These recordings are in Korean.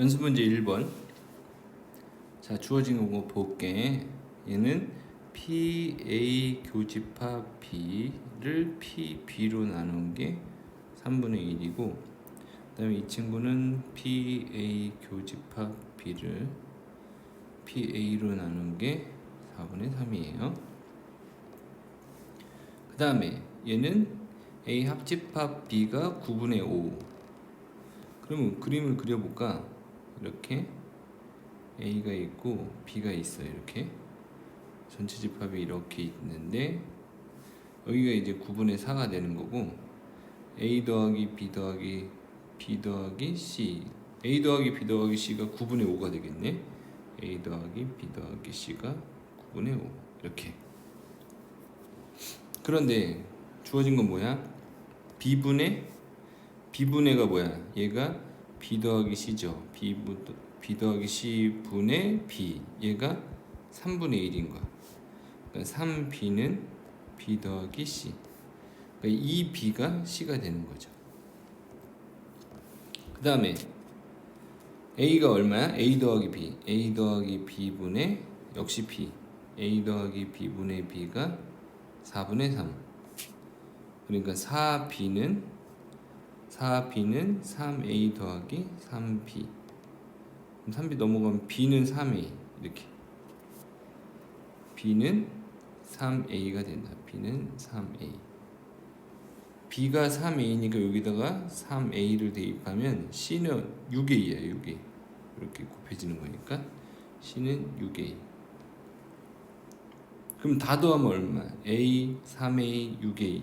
연습 문제 1번. 자, 주어진 거 볼게. 얘는 PA 교집합 B를 PB로 나눈 게 3분의 1이고 그다음에 이 친구는 PA 교집합 B를 PA로 나눈 게 4분의 3이에요. 그 다음에 얘는 A 합집합 B가 9분의 5. 그러면 그림을 그려볼까? 이렇게 A가 있고 B가 있어요. 이렇게 전체 집합이 이렇게 있는데 여기가 이제 9분의 4가 되는 거고 A 더하기 B 더하기 B 더하기 C A 더하기 B 더하기 C가 9분의 5가 되겠네. A 더하기 B 더하기 C가 9분의 5 이렇게. 그런데 주어진 건 뭐야? B분의 B분의가 뭐야? 얘가 B 더하기 C죠. B, 부, B 더하기 C 분의 B 얘가 3분의 1인 거야. 그러니까 3B는 B 더하기 C. 그러니까 이 B가 C가 되는 거죠. 그 다음에 A가 얼마야? A 더하기 B. A 더하기 B분의 역시 B. A 더하기 B분의 B가 4분의 3. 그러니까 4B는 4B는 3A 더하기 3B. 3B 넘어가면 B는 3A 이렇게. B는 3A가 된다. B는 3A. B가 3A니까 여기다가 3A를 대입하면 C는 6A야, 6A. 이렇게 곱해지는 거니까 C는 6A. 그럼 다 더하면 얼마? A, 3A, 6A,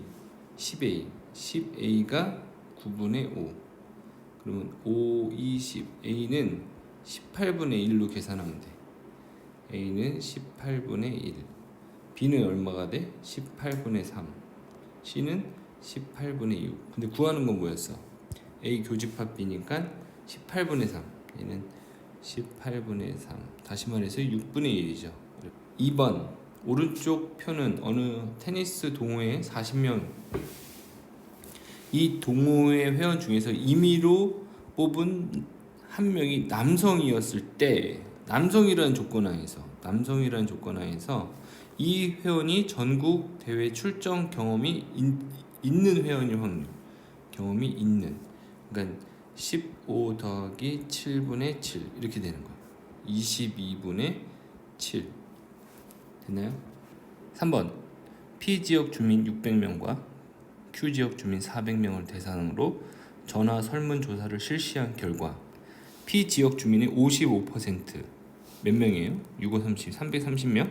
10A. 10A가 9분의 5. 그러면 5, 20. A는 18분의 1로 계산하면 돼. A는 18분의 1. B는 얼마가 돼? 18분의 3. C는 18분의 6. 근데 구하는 건 뭐였어? A 교집합 B니까 18분의 3. 얘는 18분의 3. 다시 말해서 6분의 1이죠. 2번. 오른쪽 표는 어느 테니스 동호회 40명 이 동호회 회원 중에서 임의로 뽑은 한 명이 남성이었을 때 남성이라는 조건 하에서 남성이라는 조건 하에서 이 회원이 전국 대회 출전 경험이 있, 는 회원일 확률 경험이 있는. 그러니까 15 더하기 7분의 7 이렇게 되는 거예요. 22분의 7 됐나요? 3번. P 지역 주민 600명과 Q 지역 주민 400명을 대상으로 전화 설문 조사를 실시한 결과 P 지역 주민의 55%몇 명이에요? 6, 5, 30, 330명?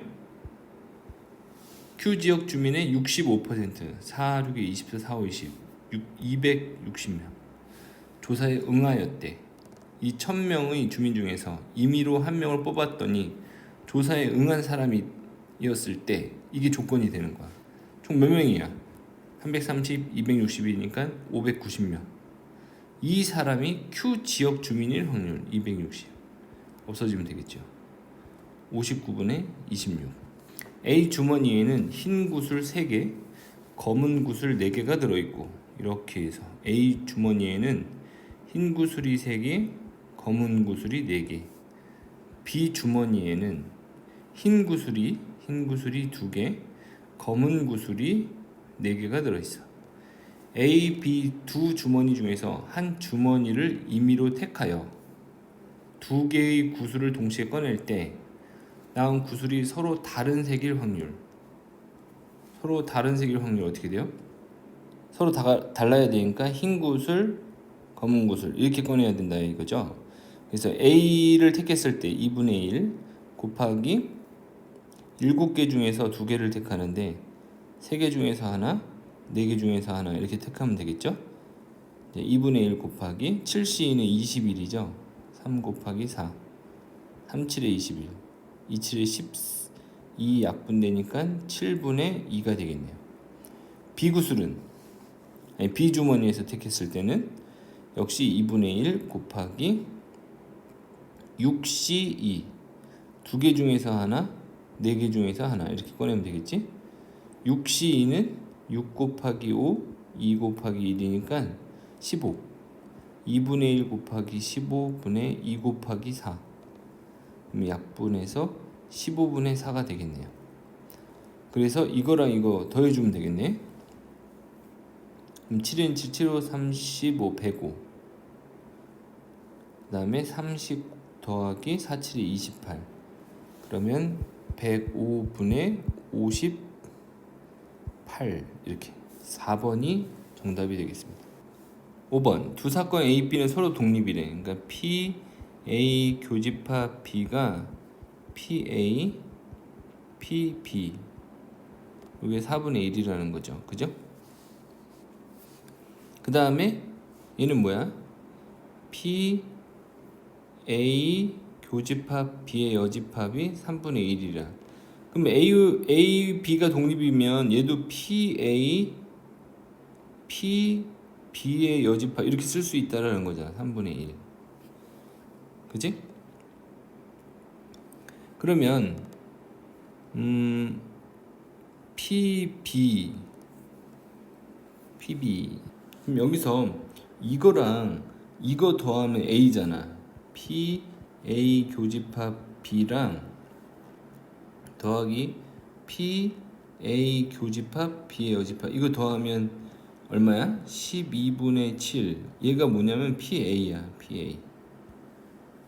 Q 지역 주민의 65% 4, 6, 24, 4, 5, 20 6, 260명 조사에 응하였대 이 1000명의 주민 중에서 임의로 한 명을 뽑았더니 조사에 응한 사람이었을 때 이게 조건이 되는 거야 총 몇 명이야? 330, 260이니까 590명. 이 사람이 Q 지역 주민일 확률 260 없어지면 되겠죠. 59분의 26 A 주머니에는 흰 구슬 3개 검은 구슬 4개가 들어있고 이렇게 해서 A 주머니에는 흰 구슬이 3개 검은 구슬이 4개. B 주머니에는 흰 구슬이 흰 구슬이 2개 검은 구슬이 4개가 들어있어 A, B 두 주머니 중에서 한 주머니를 임의로 택하여 두 개의 구슬을 동시에 꺼낼 때 나온 구슬이 서로 다른 색일 확률 서로 다른 색일 확률 어떻게 돼요? 서로 다, 달라야 되니까 흰 구슬, 검은 구슬 이렇게 꺼내야 된다 이거죠. 그래서 A를 택했을 때 2분의 1 곱하기 7개 중에서 두 개를 택하는데 3개 중에서 하나, 4개 중에서 하나 이렇게 택하면 되겠죠? 2분의 1 곱하기 7C는 21이죠. 3 곱하기 4. 3, 7에 21. 2, 7에 10. 2 약분되니까 7분의 2가 되겠네요. 비구슬은 아니, 비주머니에서 택했을 때는 역시 2분의 1 곱하기 6C2. 두 개 중에서 하나, 네 개 중에서 하나 이렇게 꺼내면 되겠지? 6C2는 6 곱하기 5, 2 곱하기 1이니까 15. 2분의 1 곱하기 15분의 2 곱하기 4 그럼 약분해서 15분의 4가 되겠네요. 그래서 이거랑 이거 더해주면 되겠네. 그럼 7인치 7호 35 105 그 다음에 30 더하기 47이 28 그러면 105분의 58 이렇게 4번이 정답이 되겠습니다. 5번 두 사건 A, B는 서로 독립이래. 그러니까 P, A 교집합 B가 P, A, P, B 이게 4분의 1이라는 거죠. 그죠? 그 다음에 얘는 뭐야? P, A 교집합 B의 여집합이 3분의 1이라. 그럼 A, A, B가 독립이면 얘도 P, A, P, B의 여집합 이렇게 쓸 수 있다라는 거잖아. 3분의 1. 그지? 그러면 음 PB PB 그럼 여기서 이거랑 이거 더하면 A잖아. P A 교집합 B랑 더하기 P A 교집합 B의 여집합. 이거 더하면 얼마야? 12분의 7 얘가 뭐냐면 PA야 PA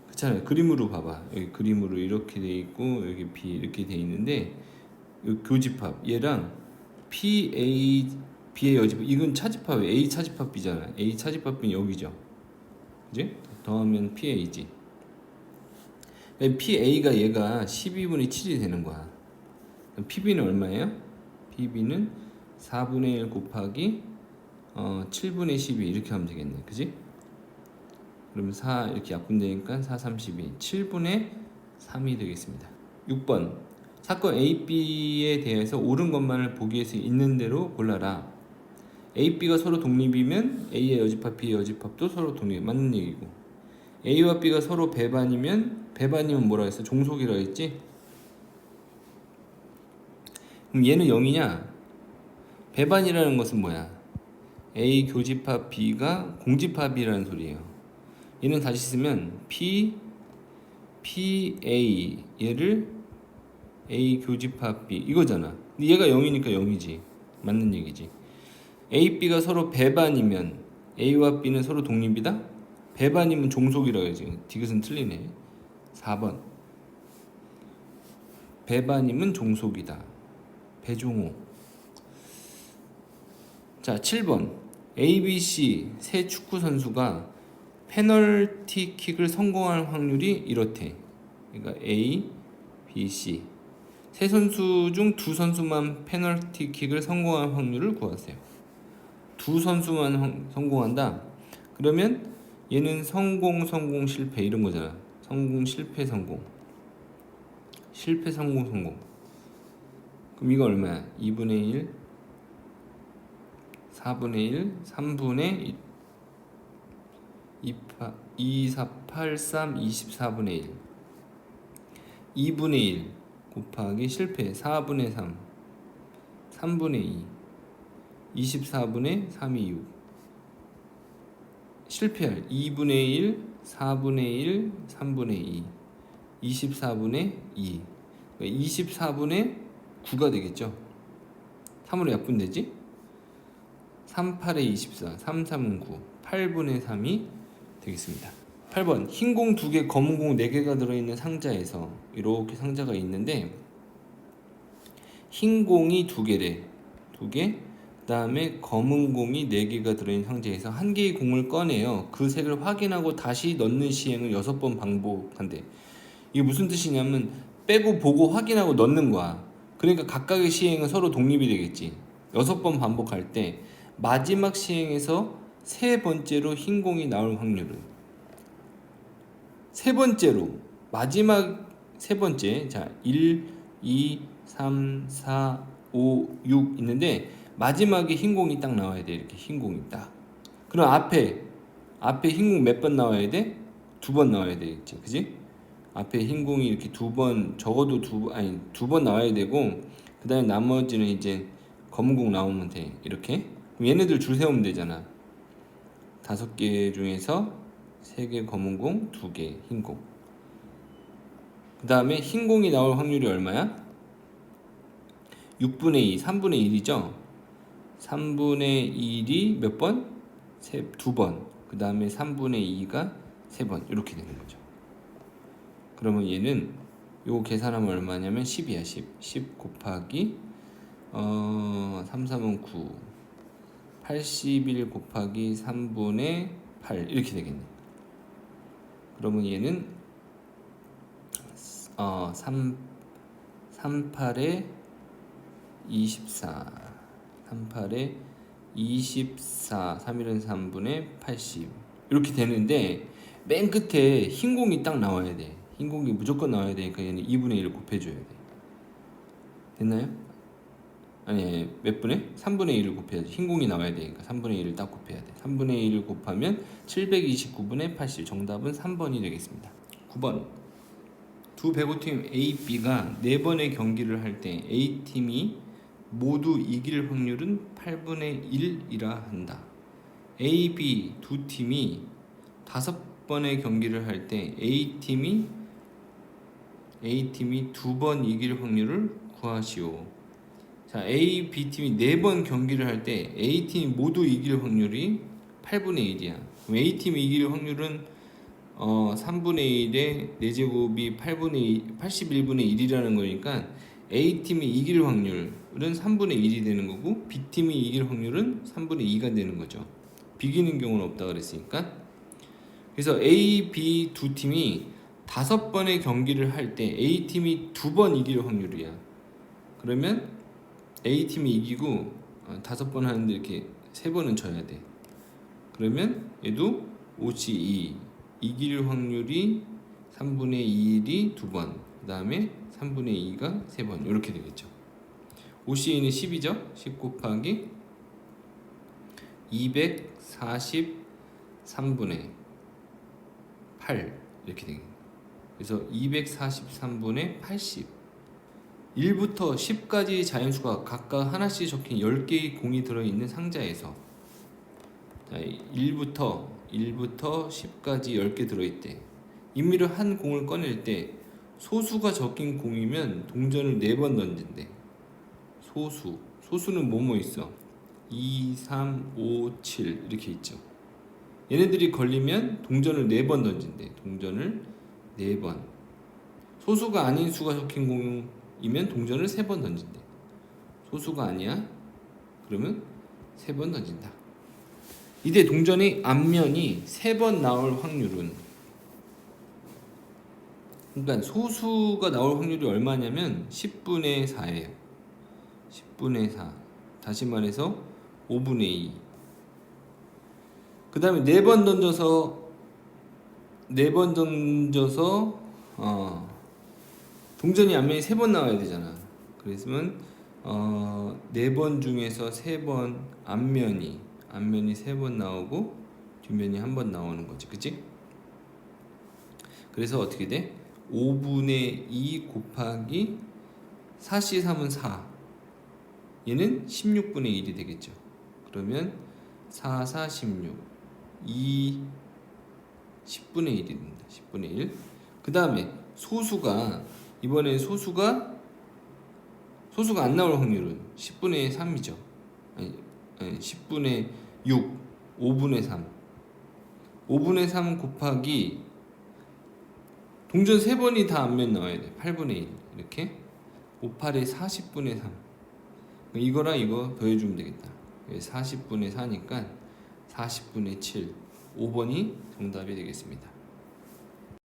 그렇잖아요. 그림으로 봐봐. 여기 그림으로 이렇게 돼 있고 여기 B 이렇게 돼 있는데 이 교집합. 얘랑 PA B의 여집합. 이건 차집합이에요. A 차집합 B잖아 A 차집합 B는 여기죠. 그지? 더하면 PA지 PA가 얘가 12분의 7이 되는 거야. PB는 얼마예요? PB는 4분의 1 곱하기 어, 7분의 12 이렇게 하면 되겠네. 그지? 그러면 4 이렇게 약분되니까 4, 32 7분의 3이 되겠습니다. 6번. 사건 A, B에 대해서 옳은 것만을 보기 위해서 있는 대로 골라라. A, B가 서로 독립이면 A의 여집합, B의 여집합도 서로 독립. 맞는 얘기고 A와 B가 서로 배반이면 배반이면 뭐라 했어? 종속이라 했지? 그럼 얘는 0이냐? 배반이라는 것은 뭐야? A 교집합 B가 공집합이라는 소리예요. 얘는 다시 쓰면 P P A 얘를 A 교집합 B 이거잖아. 근데 얘가 0이니까 0이지. 맞는 얘기지. A, B가 서로 배반이면 A와 B는 서로 독립이다? 배반이면 종속이라고 해야지. 디귿은 틀리네. 4번. 배반이면 종속이다. 배종호. 자, 7번. ABC 세 축구 선수가 페널티킥을 성공할 확률이 이렇대. 그러니까 A, B, C. 세 선수 중 두 선수만 페널티킥을 성공할 확률을 구하세요. 두 선수만 성- 성공한다. 그러면 얘는 성공, 성공, 실패 이런 거잖아. 성공, 실패, 성공. 실패, 성공, 성공. 그럼 이거 얼마야? 2분의 1, 4분의 1, 3분의 1. 2, 2, 4, 8, 3, 24분의 1. 2분의 1 곱하기 실패 4분의 3. 3분의 2. 24분의 3이 6. 실패할 2분의 1, 4분의 1, 3분의 2. 24분의 2. 24분의 9가 되겠죠. 3으로 약분되지? 3, 8에 24, 3, 3은 9, 8분의 3이 되겠습니다. 8번 흰 공 2개, 검은 공 4개가 들어있는 상자에서 이렇게 상자가 있는데 흰 공이 2개래 2개 그 다음에 검은 공이 4개가 들어있는 상자에서 한 개의 공을 꺼내요. 그 색을 확인하고 다시 넣는 시행을 6번 반복한대. 이게 무슨 뜻이냐면 빼고 보고 확인하고 넣는 거야. 그러니까 각각의 시행은 서로 독립이 되겠지. 6번 반복할 때 마지막 시행에서 세 번째로 흰 공이 나올 확률은? 세 번째로. 마지막 세 번째. 자 1, 2, 3, 4, 5, 6 있는데 마지막에 흰 공이 딱 나와야 돼 이렇게 흰 공이 딱 그럼 앞에 앞에 흰 공 몇 번 나와야 돼? 두 번 나와야 되겠지 그지? 앞에 흰 공이 이렇게 두 번 적어도 두 아니 두 번 나와야 되고 그 다음에 나머지는 이제 검은 공 나오면 돼 이렇게 그럼 얘네들 줄 세우면 되잖아 다섯 개 중에서 세 개 검은 공, 두 개 흰 공. 그 다음에 흰 공이 나올 확률이 얼마야? 6분의 2, 3분의 1이죠? 3분의 1이 몇 번? 세, 두 번. 그 다음에 3분의 2가 세 번. 이렇게 되는 거죠. 그러면 얘는 요거 계산하면 얼마냐면 10이야 10 10 곱하기 어 3, 3은 9 81 곱하기 3분의 8 이렇게 되겠네 그러면 얘는 어 3, 38에 24 38에 24 3일은 3분의 80 이렇게 되는데 맨 끝에 흰 공이 딱 나와야 돼. 흰 공이 무조건 나와야 되니까 얘는 2분의 1을 곱해줘야 돼. 됐나요? 아니, 몇 분의? 3분의 1을 곱해야지. 흰 공이 나와야 되니까 3분의 1을 딱 곱해야 돼. 3분의 1을 곱하면 729분의 80. 정답은 3번이 되겠습니다. 9번. 두 배구팀 A, B가 네 번의 경기를 할 때 A 팀이 모두 이길 확률은 8분의 1이라 한다. A, B 두 팀이 다섯 번의 경기를 할 때 A 팀이 A 팀이 두 번 이길 확률을 구하시오. 자, A, B 팀이 네 번 경기를 할 때 A 팀이 모두 이길 확률이 8분의 1이야. 그럼 A 팀이 이길 확률은 어 3분의 1에 4제곱이 8분의 2, 81분의 1이라는 거니까 A 팀이 이길 확률은 3분의 1이 되는 거고 B 팀이 이길 확률은 3분의 2가 되는 거죠. 비기는 경우는 없다 그랬으니까. 그래서 A, B 두 팀이 다섯 번의 경기를 할 때 A 팀이 두 번 이길 확률이야. 그러면 A 팀이 이기고 어, 다섯 번 하는데 이렇게 세 번은 져야 돼. 그러면 얘도 5치 2 이길 확률이 3분의 2일이 두 번, 그 다음에 3분의 2가 세 번 이렇게 되겠죠. 5C는 10이죠. 10 곱하기 243분의 8 이렇게 되겠네요. 그래서 243분의 80 1부터 10까지 자연수가 각각 하나씩 적힌 10개의 공이 들어있는 상자에서 자, 1부터 1부터 10까지 10개 들어있대. 임의로 한 공을 꺼낼 때 소수가 적힌 공이면 동전을 4번 던진대. 소수. 소수는 뭐뭐 있어? 2, 3, 5, 7 이렇게 있죠. 얘네들이 걸리면 동전을 4번 던진대. 동전을 4번. 소수가 아닌 수가 적힌 공이면 동전을 3번 던진대. 소수가 아니야? 그러면 3번 던진다. 이때 동전의 앞면이 3번 나올 확률은 그러니까 소수가 나올 확률이 얼마냐면 10분의 4예요. 10분의 4. 다시 말해서 5분의 2. 그 다음에 4번 던져서 4번 던져서 어, 동전이 앞면이 3번 나와야 되잖아. 그랬으면 어, 4번 중에서 3번 앞면이 앞면이 3번 나오고 뒷면이 한 번 나오는 거지. 그치? 그래서 어떻게 돼? 5분의 2 곱하기 4C3은 4 얘는 16분의 1이 되겠죠. 그러면 4, 4, 16 2 10분의 1이 됩니다. 10분의 1그 다음에 소수가 이번에 소수가 소수가 안 나올 확률은 10분의 3이죠. 아니, 아니 10분의 6 5분의 3 5분의 3 곱하기 동전 세 번이 다 앞면 나와야 돼. 8분의 1 이렇게 5, 8에 40분의 3 이거랑 이거 더해주면 되겠다. 40분의 4니까 40분의 7 5번이 정답이 되겠습니다.